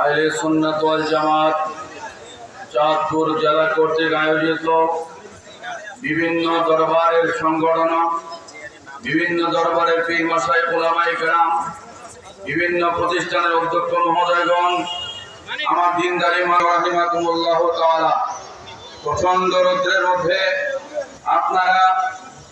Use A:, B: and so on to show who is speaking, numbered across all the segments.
A: আহলে সুন্নাত ওয়াল জামাত চাঁদপুর জেলা কর্তৃক আয়োজিত বিভিন্ন দরবারের সংগঠন, বিভিন্ন দরবারের পীর মশাই ওলামাই কেরাম, বিভিন্ন প্রতিষ্ঠানের অধ্যক্ষ মহোদয়গণ, আমার দিনদারি মা রাহিমাকুমুল্লাহ তাআলা প্রচণ্ড রৌদ্রের মধ্যে আপনারা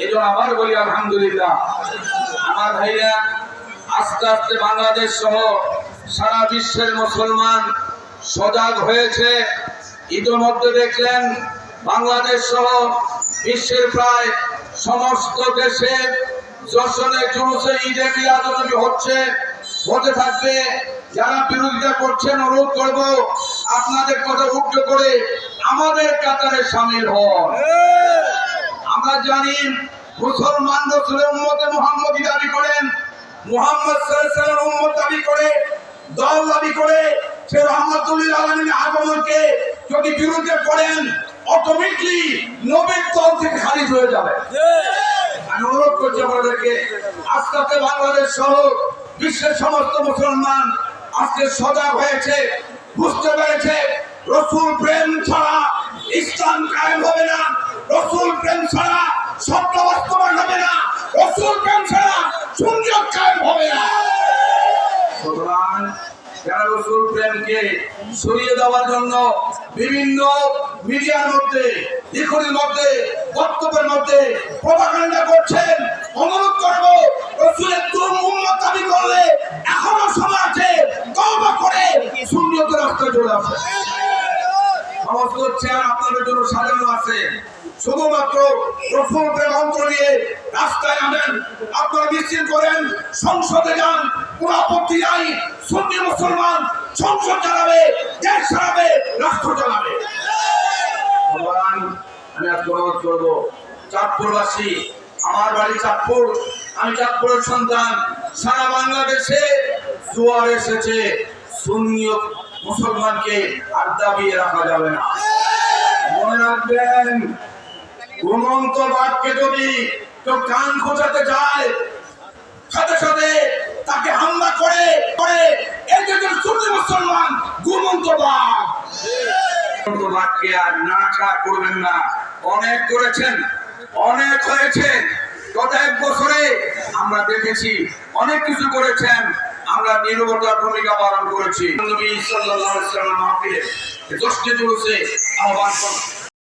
A: এই জন্য আবার বলি, আলহামদুলিল্লাহ। আমার ভাইরা, আস্তে আস্তে বাংলাদেশ সহ সারা বিশ্বের মুসলমান সজাগ হয়েছে। ইতিমধ্যে দেখলেন, বাংলাদেশ সহ বিশ্বের প্রায় সমস্ত দেশে যশনে জুলুসে ঈদে মিলাদুন্নবী হচ্ছে, হতে থাকবে। যারা বিরোধিতা করছেন, অনুরোধ করব, আপনাদের কথা উঠে করে আমাদের কাতারে সামিল হন। আমরা জানি মুসলমান রসুলের উম্মতে মোহাম্মদী দাবি করেন, মোহাম্মদ সাল্লাল্লাহু উম্মত দাবি করে, দল দাবি করে, সে রহমতুল্লাহ আলমীর আগমনকে যদি বিরোধিতা করেন অটোমেটিকলি নবীর দল থেকে খারিজ হয়ে যাবে। আমি অনুরোধ করছি আপনাদেরকে আস্তে বাংলাদেশ সহ বিশ্বের সমস্ত মুসলমান আজকে সজাগ হয়েছে, বুঝতে পেরেছে, রসুল প্রেম ছাড়া ইসলাম কায়েম ছাড়া সত্য বাস্তবায়ন হবে না রসুল প্রেম ছাড়া সুন্দর কায়েম হবে না। সুতরাং বিভিন্ন মিডিয়ার মধ্যে, লিখনির মধ্যে, বক্তব্যের মধ্যে করছেন, অনুরোধ করব, রসুলের তুম উম্মত দাবি করলে এখনও সময় আছে তওবা করে সুন্নতের রাস্তায় চলে আসে সমস্ত চেয়ার আপনাদের জন্য সাজানো আছে। শুধুমাত্র রসুল প্রেম অন্তর নিয়ে রাস্তায় নামেন আপনারা মিছিল করেন, সংসদে যান, কোনো আপত্তি নাই। সুন্নি মুসলমান সংসদ চালাবে, দেশ চালাবে, রাষ্ট্র চালাবে। ভগবান, আমি আজ অনুরোধ করব, চাঁদপুরবাসী, আমার বাড়ি চাঁদপুর। আমি চাঁদপুরের সন্তান। সারা বাংলাদেশে জোয়ার এসেছে। সুন্নি মুসলমানকে আর দাবিয়ে রাখা যাবে না। মনে রাখবেন ঘুমন্ত বাঘকে যদি কেউ কান খোঁচাতে যায়, সাথে সাথে তাকে হামলা করে করে এই যে সুন্নি মুসলমান ঘুমন্ত বাঘ ঘুমন্ত বাঘকে আর নাড়াচড়া করবেন না। অনেক করেছেন, অনেক হয়েছে। গত এক বছরে আমরা দেখেছি অনেক কিছু করেছেন। আমরা নিরবতার ভূমিকা পালন করেছি। নবী সাল্লাল্লাহু আলাইহি ওয়াসাল্লাম মাহফিলে দশটি জুলুসে আহ্বান